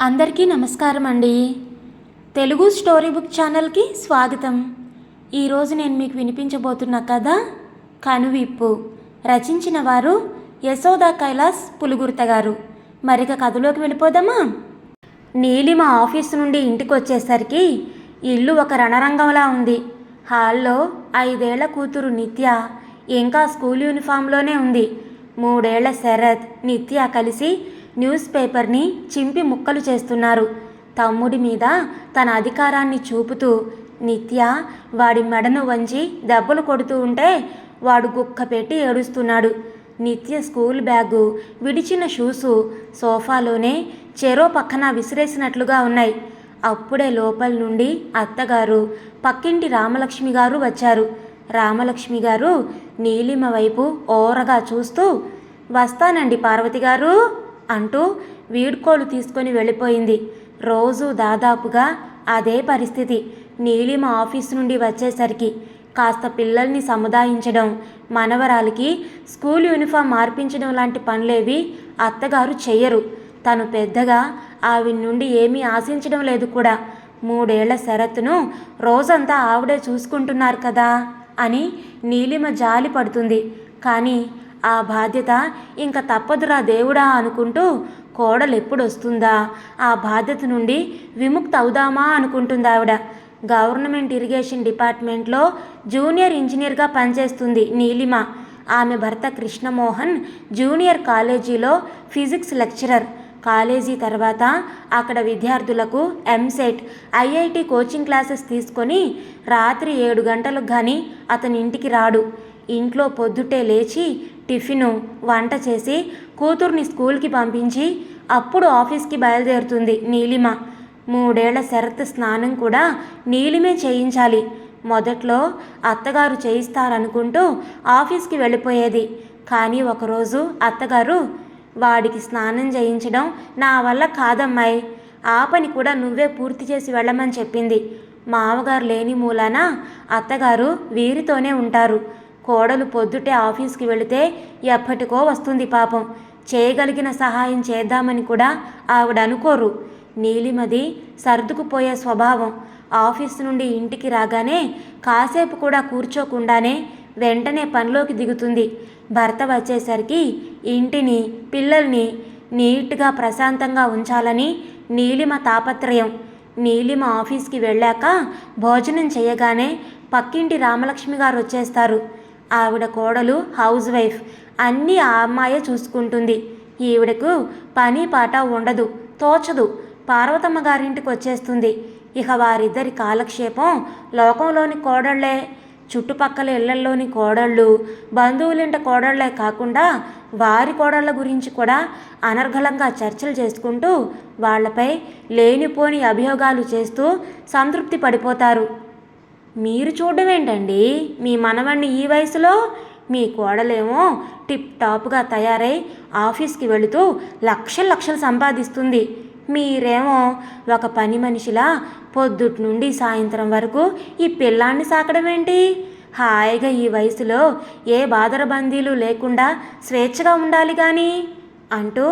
అందరికీ నమస్కారం అండి. తెలుగు స్టోరీ బుక్ ఛానల్కి స్వాగతం. ఈరోజు నేను మీకు వినిపించబోతున్న కథ కనువిప్పు. రచించిన వారు యశోదా కైలాస్ పులుగుర్త గారు. మరిక కథలోకి వెళ్ళిపోదామా? నీలిమ ఆఫీస్ నుండి ఇంటికి వచ్చేసరికి ఇల్లు ఒక రణరంగంలా ఉంది. హాల్లో ఐదేళ్ళ కూతురు నిత్య ఇంకా స్కూల్ యూనిఫామ్లోనే ఉంది. మూడేళ్ళ శరత్ నిత్య కలిసి న్యూస్ పేపర్ని చింపి ముక్కలు చేస్తున్నారు. తమ్ముడి మీద తన అధికారాన్ని చూపుతూ నిత్య వాడి మెడను వంచి దెబ్బలు కొడుతూ ఉంటే వాడు గుక్క పెట్టి ఏడుస్తున్నాడు. నిత్య స్కూల్ బ్యాగు విడిచిన షూసు సోఫాలోనే చెరో పక్కన విసిరేసినట్లుగా ఉన్నాయి. అప్పుడే లోపల నుండి అత్తగారు పక్కింటి రామలక్ష్మి గారు వచ్చారు. రామలక్ష్మి గారు నీలిమ వైపు ఓరగా చూస్తూ వస్తానండి పార్వతి గారు! అంటూ వీడ్కోలు తీసుకొని వెళ్ళిపోయింది. రోజు దాదాపుగా అదే పరిస్థితి. నీలిమ ఆఫీస్ నుండి వచ్చేసరికి కాస్త పిల్లల్ని సముదాయించడం మనవరాలికి స్కూల్ యూనిఫామ్ మార్పించడం లాంటి పనులేవి అత్తగారు చెయ్యరు. తను పెద్దగా ఆవిడ నుండి ఏమీ ఆశించడం లేదు కూడా. మూడేళ్ళ శరత్తును రోజంతా ఆవిడే చూసుకుంటున్నారు కదా అని నీలిమ జాలి పడుతుంది కానీ ఆ బాధ్యత ఇంక తప్పదురా దేవుడా అనుకుంటూ కోడలు ఎప్పుడొస్తుందా ఆ బాధ్యత నుండి విముక్త అవుదామా అనుకుంటుంది ఆవిడ గవర్నమెంట్ ఇరిగేషన్ డిపార్ట్మెంట్లో జూనియర్ ఇంజనీర్గా పనిచేస్తుంది నీలిమ. ఆమె భర్త కృష్ణమోహన్ జూనియర్ కాలేజీలో ఫిజిక్స్ లెక్చరర్. కాలేజీ తర్వాత అక్కడ విద్యార్థులకు ఎంసెట్ ఐఐటి కోచింగ్ క్లాసెస్ తీసుకొని రాత్రి ఏడు గంటలకు కానీ అతని ఇంటికి రాడు. ఇంట్లో పొద్దుటే లేచి టిఫిను వంట చేసి కూతుర్ని స్కూల్కి పంపించి అప్పుడు ఆఫీస్కి బయలుదేరుతుంది నీలిమ. మూడేళ్ళ శరత్ స్నానం కూడా నీలిమే చేయించాలి. మొదట్లో అత్తగారు చేయిస్తారనుకుంటూ ఆఫీస్కి వెళ్ళిపోయేది. కానీ ఒకరోజు అత్తగారు వాడికి స్నానం చేయించడం నా వల్ల కాదమ్మాయి. ఆ పని కూడా నువ్వే పూర్తి చేసి వెళ్ళమని చెప్పింది. మామగారు లేని మూలాన అత్తగారు వీరితోనే ఉంటారు. కోడలు పొద్దుటే ఆఫీస్కి వెళితే ఎప్పటికో వస్తుంది పాపం. చేయగలిగిన సహాయం చేద్దామని కూడా ఆవిడ అనుకోరు. నీలిమది సర్దుకుపోయే స్వభావం. ఆఫీస్ నుండి ఇంటికి రాగానే కాసేపు కూడా కూర్చోకుండానే వెంటనే పనిలోకి దిగుతుంది. భర్త వచ్చేసరికి ఇంటిని పిల్లల్ని నీట్గా ప్రశాంతంగా ఉంచాలని నీలిమ తాపత్రయం. నీలిమ ఆఫీస్కి వెళ్ళాక భోజనం చేయగానే పక్కింటి రామలక్ష్మి గారు వచ్చేస్తారు. ఆవిడ కోడలు హౌస్ వైఫ్ అన్నీ ఆ అమ్మాయే చూసుకుంటుంది. ఈవిడకు పని పాట ఉండదు తోచదు. పార్వతమ్మ గారింటికి వచ్చేస్తుంది. ఇక వారిద్దరి కాలక్షేపం లోకంలోని కోడళ్ళే. చుట్టుపక్కల ఇళ్ళల్లోని కోడళ్ళు బంధువులింట కోడళ్ళే కాకుండా వారి కోడళ్ళ గురించి కూడా అనర్గళంగా చర్చలు చేసుకుంటూ వాళ్ళపై లేనిపోని అభియోగాలు చేస్తూ సంతృప్తి పడిపోతారు. మీరు చూడడం ఏంటండి మీ మనవణ్ణి ఈ వయసులో మీ కోడలేమో టిప్ టాప్గా తయారై ఆఫీస్కి వెళుతూ లక్షలు లక్షలు సంపాదిస్తుంది. మీరేమో ఒక పని మనిషిలా పొద్దుటి నుండి సాయంత్రం వరకు ఈ పిల్లాన్ని సాకడం ఏంటి హాయిగా ఈ వయసులో ఏ బాదరబందీలు లేకుండా స్వేచ్ఛగా ఉండాలి కానీ అంటూ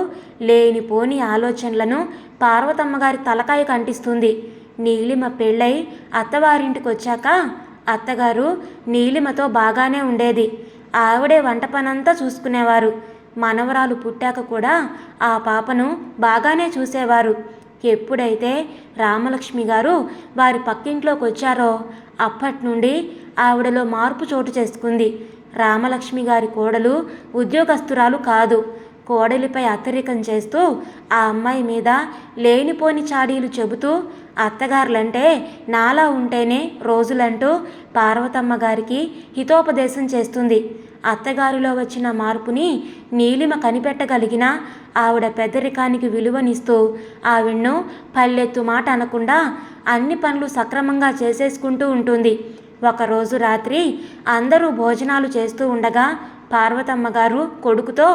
లేనిపోని ఆలోచనలను పార్వతమ్మగారి తలకాయ కంటిస్తుంది. నీలిమ పెళ్ళై అత్తవారింటికి వచ్చాక అత్తగారు నీలిమతో బాగానే ఉండేది. ఆవిడే వంట పనంతా చూసుకునేవారు. మనవరాలు పుట్టాక కూడా ఆ పాపను బాగానే చూసేవారు. ఎప్పుడైతే రామలక్ష్మి గారు వారి పక్కింట్లోకి వచ్చారో అప్పటి నుండి ఆవిడలో మార్పు చోటు చేసుకుంది. రామలక్ష్మి గారి కోడలు ఉద్యోగస్తురాలు కాదు. కోడలిపై అత్తరికం చేస్తూ ఆ అమ్మాయి మీద లేనిపోని చాడీలు చెబుతూ అత్తగారులంటే నాలా ఉంటేనే రోజులంటూ పార్వతమ్మ గారికి హితోపదేశం చేస్తుంది. అత్తగారిలో వచ్చిన మార్పుని నీలిమ కనిపెట్టగలిగిన ఆవిడ పెద్దరికానికి విలువనిస్తూ ఆవిడ్ను పల్లెత్తు మాట అనకుండా అన్ని పనులు సక్రమంగా చేసేసుకుంటూ ఉంటుంది. ఒకరోజు రాత్రి అందరూ భోజనాలు చేస్తూ ఉండగా పార్వతమ్మ గారు కొడుకుతో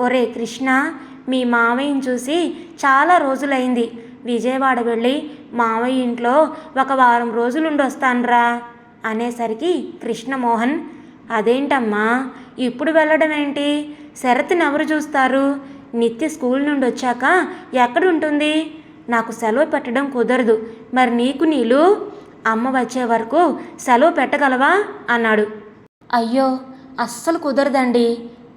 ఒరే కృష్ణ మీ మావయ్యని చూసి చాలా రోజులైంది. విజయవాడ వెళ్ళి మావయ్య ఇంట్లో ఒక వారం రోజులుండి వస్తాన్రా అనేసరికి కృష్ణమోహన్ అదేంటమ్మా ఇప్పుడు వెళ్ళడం ఏంటి శరత్ని ఎవరు చూస్తారు. నిత్య స్కూల్ నుండి వచ్చాక ఎక్కడుంటుంది? నాకు సెలవు పెట్టడం కుదరదు. మరి నీకు నీళ్ళు అమ్మ వచ్చే వరకు సెలవు పెట్టగలవా? అన్నాడు. అయ్యో అస్సలు కుదరదండి.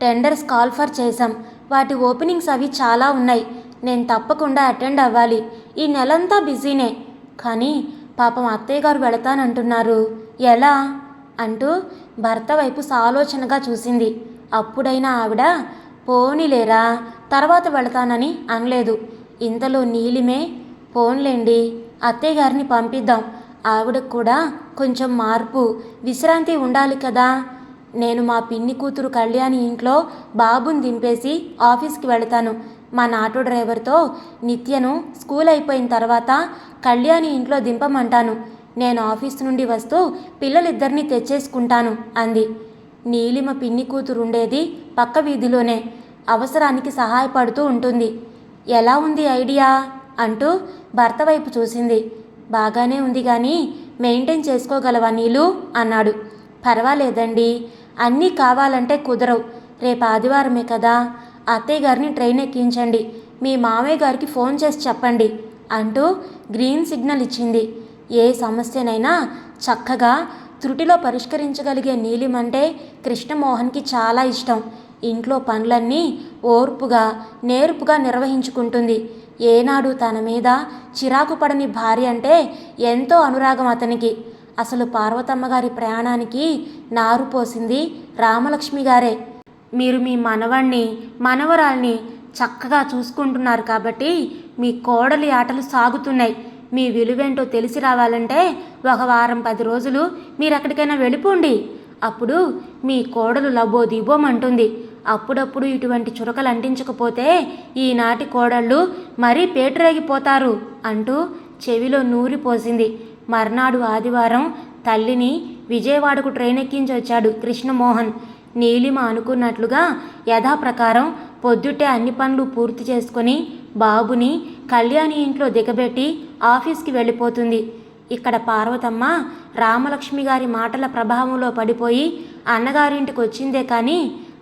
టెండర్స్ కాల్ ఫర్ చేశాం. వాటి ఓపెనింగ్స్ అవి చాలా ఉన్నాయి. నేను తప్పకుండా అటెండ్ అవ్వాలి. ఈ నెలంతా బిజీనే. కానీ పాపం అత్తయ్య గారు వెళతానంటున్నారు. ఎలా? అంటూ భర్త వైపు సాలోచనగా చూసింది. అప్పుడైనా ఆవిడ పోనీలేరా తర్వాత వెళతానని అనలేదు. ఇంతలో నీలిమే పోన్లేండి అత్తయ్య గారిని పంపిద్దాం. ఆవిడకు కూడా కొంచెం మార్పు విశ్రాంతి ఉండాలి కదా. నేను మా పిన్ని కూతురు కళ్యాణి ఇంట్లో బాబుని దింపేసి ఆఫీస్కి వెళతాను. మా నాటో డ్రైవర్తో నిత్యను స్కూల్ అయిపోయిన తర్వాత కళ్యాణి ఇంట్లో దింపమంటాను. నేను ఆఫీస్ నుండి వస్తూ పిల్లలిద్దరినీ తెచ్చేసుకుంటాను అంది. నీలిమ పిన్ని కూతురు ఉండేది పక్క వీధిలోనే. అవసరానికి సహాయపడుతూ ఉంటుంది. ఎలా ఉంది ఐడియా? అంటూ భర్త వైపు చూసింది. బాగానే ఉంది కానీ మెయింటైన్ చేసుకోగలవా నీలు? అన్నాడు. పర్వాలేదండి. అన్నీ కావాలంటే కుదరవు. రేపు ఆదివారమే కదా. అత్తయ్య గారిని ట్రైన్ ఎక్కించండి. మీ మామయ్య గారికి ఫోన్ చేసి చెప్పండి అంటూ గ్రీన్ సిగ్నల్ ఇచ్చింది. ఏ సమస్యనైనా చక్కగా త్రుటిలో పరిష్కరించగలిగే నీలిం అంటే కృష్ణమోహన్కి చాలా ఇష్టం. ఇంట్లో పనులన్నీ ఓర్పుగా నేర్పుగా నిర్వహించుకుంటుంది. ఏనాడు తన మీద చిరాకు పడని భార్య అంటే ఎంతో అనురాగం అతనికి. అసలు పార్వతమ్మ గారి ప్రయాణానికి నారు పోసింది రామలక్ష్మి గారే. మీరు మీ మనవణ్ణి మనవరాల్ని చక్కగా చూసుకుంటున్నారు కాబట్టి మీ కోడలి ఆటలు సాగుతున్నాయి. మీ విలువేంటో తెలిసి రావాలంటే ఒక వారం పది రోజులు మీరు ఎక్కడికైనా వెళ్ళిపోండి. అప్పుడు మీ కోడలు లబోదీబోమంటుంది అప్పుడప్పుడు ఇటువంటి చురకలు అంటించకపోతే ఈనాటి కోడళ్ళు మరీ పేటరేగిపోతారు అంటూ చెవిలో నూరిపోసింది మర్నాడు ఆదివారం తల్లిని విజయవాడకు ట్రైన్ ఎక్కించి వచ్చాడు కృష్ణమోహన్. నీలిమ అనుకున్నట్లుగా యథాప్రకారం పొద్దుటే అన్ని పనులు పూర్తి చేసుకొని బాబుని కళ్యాణి ఇంట్లో దిగబెట్టి ఆఫీస్కి వెళ్ళిపోతుంది. ఇక్కడ పార్వతమ్మ రామలక్ష్మి గారి మాటల ప్రభావంలో పడిపోయి అన్నగారింటికి వచ్చిందే కానీ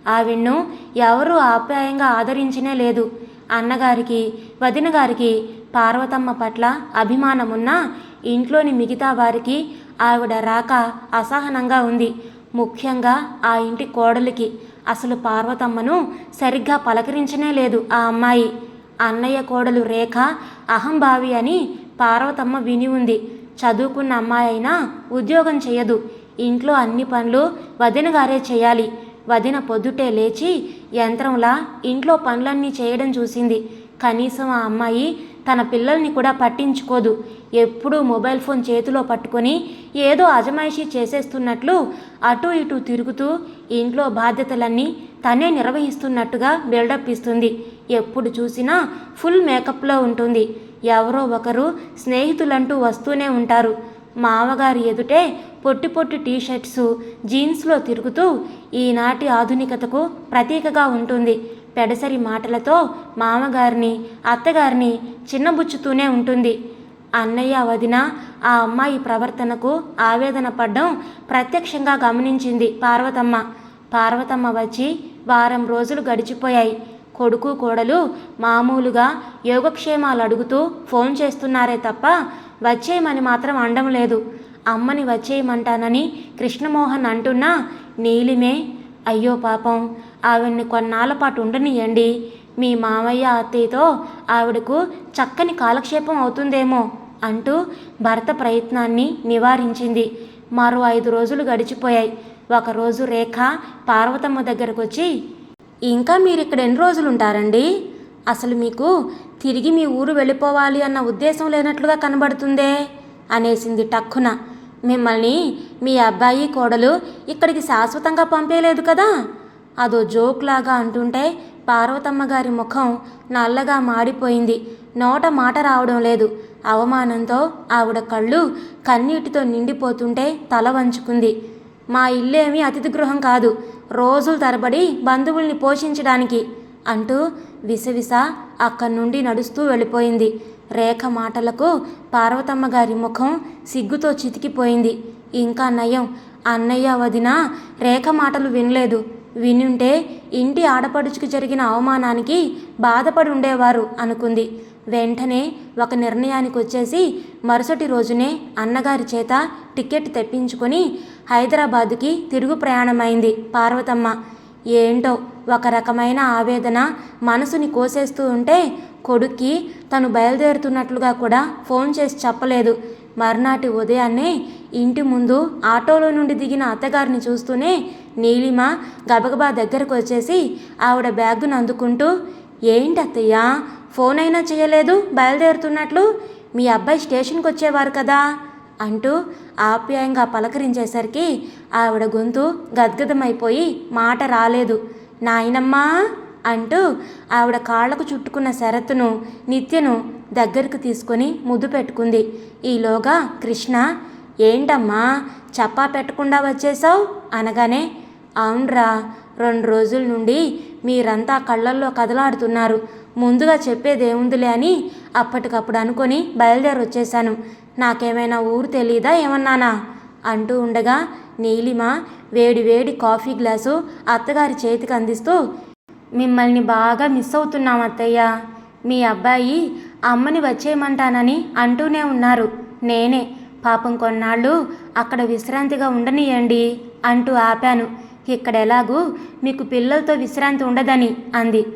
ఆవిడ్ను ఎవరూ ఆప్యాయంగా ఆదరించనే లేదు. అన్నగారికి వదిన గారికి పార్వతమ్మ పట్ల అభిమానమున్నా ఇంట్లోని మిగతా వారికి ఆవిడ రాక అసహనంగా ఉంది. ముఖ్యంగా ఆ ఇంటి కోడలికి. అసలు పార్వతమ్మను సరిగ్గా పలకరించనే లేదు ఆ అమ్మాయి. అన్నయ్య కోడలు రేఖ అహంభావి అని పార్వతమ్మ విని ఉంది. చదువుకున్న అమ్మాయి అయినా ఉద్యోగం చేయదు ఇంట్లో అన్ని పనులు వదిన గారే చేయాలి. వదిన పొద్దుటే లేచి యంత్రంలా ఇంట్లో పనులన్నీ చేయడం చూసింది. కనీసం ఆ అమ్మాయి తన పిల్లల్ని కూడా పట్టించుకోదు. ఎప్పుడూ మొబైల్ ఫోన్ చేతిలో పట్టుకొని ఏదో అజమాయిషీ చేసేస్తున్నట్లు అటు ఇటు తిరుగుతూ ఇంట్లో బాధ్యతలన్నీ తనే నిర్వహిస్తున్నట్టుగా బిల్డప్ ఇస్తుంది. ఎప్పుడు చూసినా ఫుల్ మేకప్లో ఉంటుంది. ఎవరో ఒకరు స్నేహితులంటూ వస్తూనే ఉంటారు. మామగారి ఎదుటే పొట్టి పొట్టి టీషర్ట్స్ జీన్స్లో తిరుగుతూ ఈనాటి ఆధునికతకు ప్రతీకగా ఉంటుంది. పెడసరి మాటలతో మామగారిని అత్తగారిని చిన్నబుచ్చుతూనే ఉంటుంది. అన్నయ్య వదిన ఆ అమ్మాయి ప్రవర్తనకు ఆవేదన పడ్డం ప్రత్యక్షంగా గమనించింది పార్వతమ్మ. పార్వతమ్మ వచ్చి వారం రోజులు గడిచిపోయాయి. కొడుకు కోడలు మామూలుగా యోగక్షేమాలు అడుగుతూ ఫోన్ చేస్తున్నారే తప్ప వచ్చేయమని మాత్రం అండం లేదు. అమ్మని వచ్చేయమంటానని కృష్ణమోహన్ అంటున్నా నీలిమే అయ్యో పాపం. ఆవిడ్ని కొన్నాళ్ళ పాటు ఉండనియండి. మీ మామయ్య అత్తయ్యతో ఆవిడకు చక్కని కాలక్షేపం అవుతుందేమో అంటూ భర్త ప్రయత్నాన్ని నివారించింది. మరో ఐదు రోజులు గడిచిపోయాయి. ఒకరోజు రేఖ పార్వతమ్మ దగ్గరకు వచ్చి ఇంకా మీరు ఇక్కడ ఎన్ని రోజులు ఉంటారండి అసలు మీకు తిరిగి మీ ఊరు వెళ్ళిపోవాలి అన్న ఉద్దేశం లేనట్లుగా కనబడుతుందే? అనేసింది టక్కున. మిమ్మల్ని మీ అబ్బాయి కోడలు ఇక్కడికి శాశ్వతంగా పంపేయలేదు కదా? అదో జోక్లాగా అంటుంటే పార్వతమ్మ గారి ముఖం నల్లగా మాడిపోయింది. నోట మాట రావడం లేదు. అవమానంతో ఆవిడ కళ్ళు కన్నీటితో నిండిపోతుంటే తల వంచుకుంది. మా ఇల్లేమి అతిథి గృహం కాదు. రోజులు తరబడి బంధువుల్ని పోషించడానికి అంటూ విసవిస అక్కడి నుండి నడుస్తూ వెళ్ళిపోయింది. రేఖ మాటలకు పార్వతమ్మ గారి ముఖం సిగ్గుతో చితికిపోయింది. ఇంకా నయం. అన్నయ్య వదిన రేఖ మాటలు వినలేదు. వినుంటే ఇంటి ఆడపడుచుకు జరిగిన అవమానానికి బాధపడి ఉండేవారు అనుకుంది. వెంటనే ఒక నిర్ణయానికి వచ్చేసి మరుసటి రోజునే అన్నగారి చేత టికెట్ తెప్పించుకొని హైదరాబాదుకి తిరుగు ప్రయాణమైంది పార్వతమ్మ. ఏంటో ఒక రకమైన ఆవేదన మనసుని కోసేస్తూ ఉంటే కొడుక్కి తను బయలుదేరుతున్నట్లుగా కూడా ఫోన్ చేసి చెప్పలేదు. మర్నాటి ఉదయాన్నే ఇంటి ముందు ఆటోలో నుండి దిగిన అత్తగారిని చూస్తూనే నీలిమ గబగబా దగ్గరకు వచ్చేసి ఆవిడ బ్యాగును అందుకుంటూ ఏంటి అత్తయ్య ఫోన్ అయినా చేయలేదు బయలుదేరుతున్నట్లు? మీ అబ్బాయి స్టేషన్కి వచ్చేవారు కదా? అంటూ ఆప్యాయంగా పలకరించేసరికి ఆవిడ గొంతు గద్గదమైపోయి మాట రాలేదు. నాయనమ్మా! అంటూ ఆవిడ కాళ్ళకు చుట్టుకున్న శరత్తును నిత్యను దగ్గరికి తీసుకొని ముద్దు పెట్టుకుంది. ఈలోగా కృష్ణ ఏంటమ్మా చప్పా పెట్టకుండా వచ్చేసావు అనగానే అవునరా రెండు రోజుల నుండి మీరంతా కళ్ళల్లో కదలాడుతున్నారు. ముందుగా చెప్పేదేముందిలే అని అప్పటికప్పుడు అనుకొని బయలుదేరి వచ్చేశాను నాకేమైనా ఊరు తెలీదా ఏమన్నానా? అంటూ ఉండగా నీలిమ వేడి వేడి కాఫీ గ్లాసు అత్తగారి చేతికి అందిస్తూ మిమ్మల్ని బాగా మిస్ అవుతున్నాం అత్తయ్య. మీ అబ్బాయి అమ్మని వచ్చేయమంటానని అంటూనే ఉన్నారు. నేనే. పాపం కొన్నాళ్ళు అక్కడ విశ్రాంతిగా ఉండనియండి అంటూ ఆపాను. ఇక్కడ ఎలాగూ మీకు పిల్లలతో విశ్రాంతి ఉండదని అంది.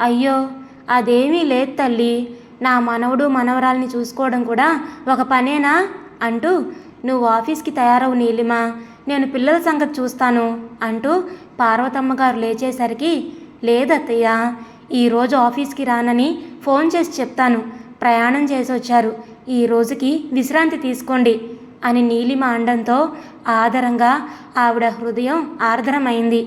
అయ్యో అదేమీ లేదు తల్లి. నా మనవడు మనవరాల్ని చూసుకోవడం కూడా ఒక పనేనా? అంటూ నువ్వు ఆఫీస్కి తయారవు నీలిమా. నేను పిల్లల సంగతి చూస్తాను అంటూ పార్వతమ్మ గారు లేచేసరికి లేదత్తయ్య ఈరోజు ఆఫీస్కి రానని ఫోన్ చేసి చెప్తాను. ప్రయాణం చేసి వచ్చారు ఈ రోజుకి విశ్రాంతి తీసుకోండి. అని నీలిమ అండంతో ఆదరంగా ఆవిడ హృదయం ఆర్ద్రమైంది.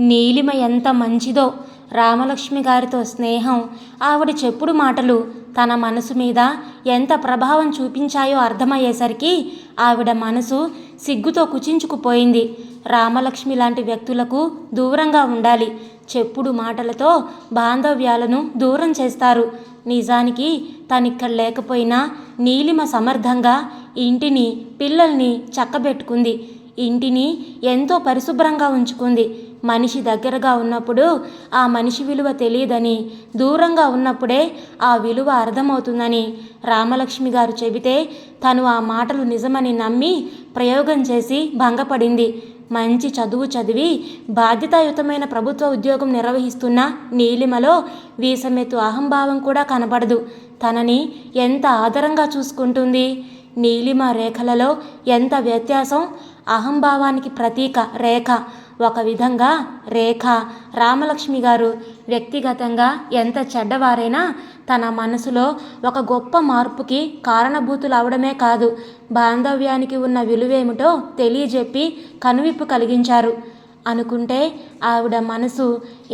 నీలిమ ఎంత మంచిదో! రామలక్ష్మి గారితో స్నేహం ఆవిడ చెప్పుడు మాటలు తన మనసు మీద ఎంత ప్రభావం చూపించాయో అర్థమయ్యేసరికి ఆవిడ మనసు సిగ్గుతో కుచించుకుపోయింది. రామలక్ష్మి లాంటి వ్యక్తులకు దూరంగా ఉండాలి. చెప్పుడు మాటలతో బాంధవ్యాలను దూరం చేస్తారు. నిజానికి తనిక్కడ లేకపోయినా నీలిమ సమర్థంగా ఇంటిని పిల్లల్ని చక్కబెట్టుకుంది. ఇంటిని ఎంతో పరిశుభ్రంగా ఉంచుకుంది. మనిషి దగ్గరగా ఉన్నప్పుడు ఆ మనిషి విలువ తెలియదని దూరంగా ఉన్నప్పుడే ఆ విలువ అర్థమవుతుందని రామలక్ష్మి గారు చెబితే తను ఆ మాటలు నిజమని నమ్మి ప్రయోగం చేసి భంగపడింది. మంచి చదువు చదివి బాధ్యతాయుతమైన ప్రభుత్వ ఉద్యోగం నిర్వహిస్తున్న నీలిమలో వీసమెత్తు అహంభావం కూడా కనబడదు. తనని ఎంత ఆదరంగా చూసుకుంటుంది? నీలిమ రేఖలలో ఎంత వ్యత్యాసం? అహంభావానికి ప్రతీక రేఖ. ఒక విధంగా రేఖ. రామలక్ష్మి గారు వ్యక్తిగతంగా ఎంత చెడ్డవారైనా తన మనసులో ఒక గొప్ప మార్పుకి కారణభూతులు అవడమే కాదు బాంధవ్యానికి ఉన్న విలువేమిటో తెలియజెప్పి కనువిప్పు కలిగించారు. అనుకుంటే ఆవిడ మనసు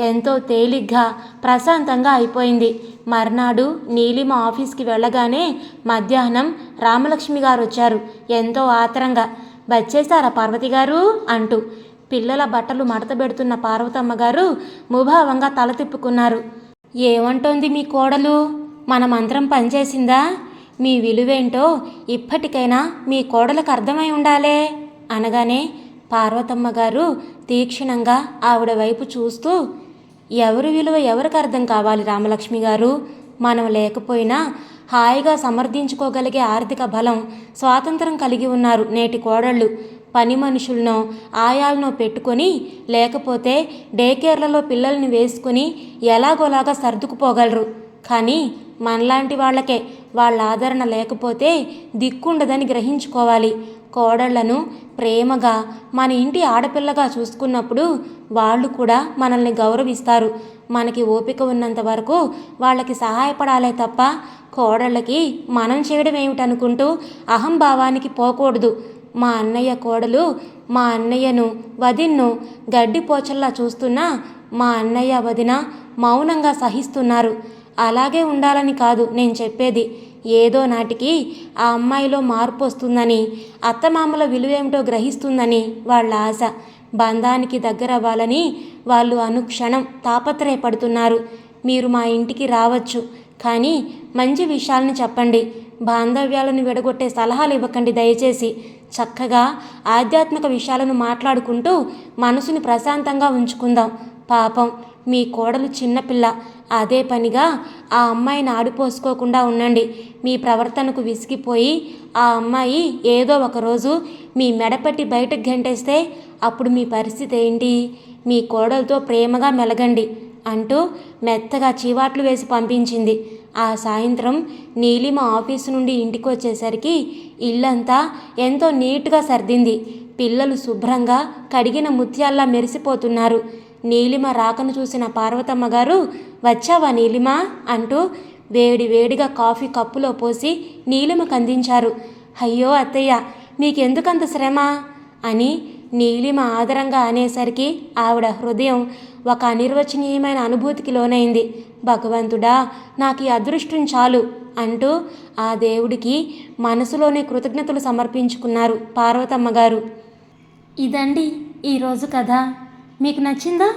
ఎంతో తేలిగ్గా ప్రశాంతంగా అయిపోయింది. మర్నాడు నీలిమ ఆఫీస్కి వెళ్ళగానే మధ్యాహ్నం రామలక్ష్మి గారు వచ్చారు. ఎంతో ఆతరంగా వచ్చేసారా పార్వతి గారు అంటూ పిల్లల బట్టలు మడతబెడుతున్న పార్వతమ్మ గారు ముభావంగా తల తిప్పుకున్నారు. ఏమంటోంది మీ కోడలు? మన మంత్రం పనిచేసిందా మీ విలువేంటో ఇప్పటికైనా మీ కోడలకు అర్థమై ఉండాలే అనగానే పార్వతమ్మ గారు తీక్షణంగా ఆవిడ వైపు చూస్తూ ఎవరి విలువ ఎవరికి అర్థం కావాలి రామలక్ష్మి గారు? మనం లేకపోయినా హాయిగా సమర్థించుకోగలిగే ఆర్థిక బలం స్వాతంత్రం కలిగి ఉన్నారు నేటి కోడళ్ళు. పని మనుషులనో ఆయాలనో పెట్టుకొని లేకపోతే డే కేర్లలో పిల్లల్ని వేసుకుని ఎలాగోలాగా సర్దుకుపోగలరు. కానీ మనలాంటి వాళ్ళకే వాళ్ళ ఆదరణ లేకపోతే దిక్కుండదని గ్రహించుకోవాలి. కోడళ్ళను ప్రేమగా మన ఇంటి ఆడపిల్లగా చూసుకున్నప్పుడు వాళ్ళు కూడా మనల్ని గౌరవిస్తారు. మనకి ఓపిక ఉన్నంత వరకు వాళ్ళకి సహాయపడాలే తప్ప కోడళ్ళకి మనం చేయడం ఏమిటనుకుంటూ అహంభావానికి పోకూడదు. మా అన్నయ్య కోడలు మా అన్నయ్యను వదిన్ను గడ్డిపోచల్లా చూస్తున్నా మా అన్నయ్య వదిన మౌనంగా సహిస్తున్నారు. అలాగే ఉండాలని కాదు నేను చెప్పేది. ఏదో నాటికి ఆ అమ్మాయిలో మార్పు వస్తుందని అత్తమామల విలువేమిటో గ్రహిస్తుందని వాళ్ళ ఆశ. బంధానికి దగ్గర అవ్వాలని వాళ్ళు అనుక్షణం తాపత్రయపడుతున్నారు. మీరు మా ఇంటికి రావచ్చు. కానీ మంచి విషయాలను చెప్పండి. బాంధవ్యాలను విడగొట్టే సలహాలు ఇవ్వకండి దయచేసి. చక్కగా ఆధ్యాత్మిక విషయాలను మాట్లాడుకుంటూ మనసుని ప్రశాంతంగా ఉంచుకుందాం. పాపం మీ కోడలు చిన్నపిల్ల. అదే పనిగా ఆ అమ్మాయిని ఆడిపోసుకోకుండా ఉండండి. మీ ప్రవర్తనకు విసిగిపోయి ఆ అమ్మాయి ఏదో ఒకరోజు మీ మెడపట్టి బయటకు గెంటేస్తే అప్పుడు మీ పరిస్థితి ఏంటి? మీ కోడలతో ప్రేమగా మెలగండి అంటూ మెత్తగా చీవాట్లు వేసి పంపించింది. ఆ సాయంత్రం నీలిమ ఆఫీసు నుండి ఇంటికి వచ్చేసరికి ఇల్లంతా ఎంతో నీట్గా సర్దింది. పిల్లలు శుభ్రంగా కడిగిన ముత్యాల్లా మెరిసిపోతున్నారు. నీలిమ రాకను చూసిన పార్వతమ్మ గారు వచ్చావా నీలిమ? అంటూ వేడి వేడిగా కాఫీ కప్పులో పోసి నీలిమకు అందించారు అయ్యో అత్తయ్య మీకెందుకంత శ్రమ? అని నీలిమ ఆదరంగా అనేసరికి ఆవిడ హృదయం ఒక అనిర్వచనీయమైన అనుభూతికి లోనైంది. భగవంతుడా నాకు ఈ అదృష్టం చాలు అంటూ ఆ దేవుడికి మనసులోనే కృతజ్ఞతలు సమర్పించుకున్నారు పార్వతమ్మ గారు. ఇదండి ఈరోజు కథ. మీకు నచ్చిందా?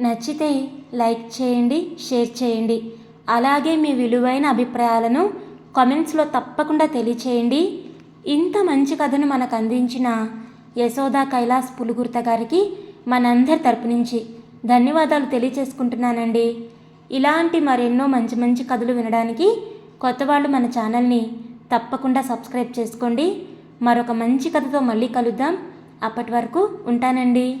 నచ్చితే లైక్ చేయండి షేర్ చేయండి. అలాగే మీ విలువైన అభిప్రాయాలను కామెంట్స్లో తప్పకుండా తెలియచేయండి. ఇంత మంచి కథను మనకు అందించిన యశోదా కైలాస్ పులుగుర్త గారికి మనందరి తరపు నుంచి ధన్యవాదాలు తెలియచేసుకుంటున్నానండి. ఇలాంటి మరెన్నో మంచి మంచి కథలు వినడానికి కొత్త వాళ్ళు మన ఛానల్ని తప్పకుండా సబ్స్క్రైబ్ చేసుకోండి. మరొక మంచి కథతో మళ్ళీ కలుద్దాం. అప్పటి వరకు ఉంటానండి.